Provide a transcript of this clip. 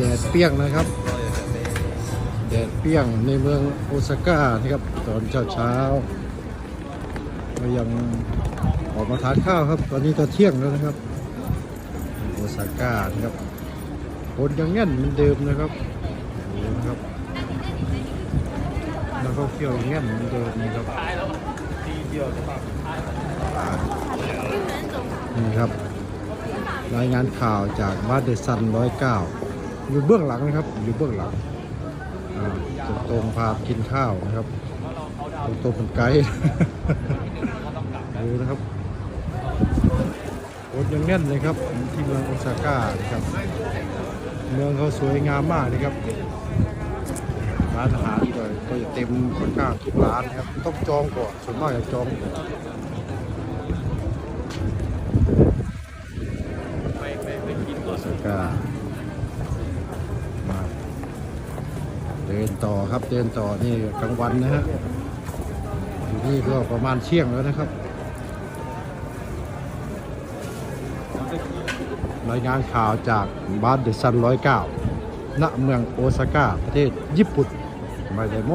ดดเปรี้ยงนะครับ แดดเปรี้ยงในเมืองโอซาก้านะครับตอนเช้าเช้าๆเรายังออกมาทานข้าวครับ ตอนนี้ก็เที่ยงแล้วนะครับโอซาก้านะครับคนยังแน่นเหมือนเดิมนะครับนะครับนักท่องเที่ยวยังแน่นเหมือนเดิมนะครับนี่ครับรายงานข่าวจากบ้านเดซันร้อยเก้า อยู่เบื้องหลังนะครับ อยู่เบื้องหลังตรงตรงพากินข้าวนะครับตรงตรงเป็นไกด์ดูนะครับรถยังแน่นเลยครับที่เมืองโอซาก้านะครับ เมืองเขาสวยงามมากนะครับร้านอาหารก็จะเต็มค่อนข้างทุกร้านนะครับต้องจองก่อนส่วนมากจะจองก่อนโอซาก้า ดินต่อครับเดินต่อนี่กลางวันนะฮะอยู่นี่ก็ประมาณเที่ยงแล้วนะครับรายงานข่าวจากบ้านเดซันร้อยเก้าณเมืองโอซาก้าประเทศญี่ปุ่นไม่ได้โม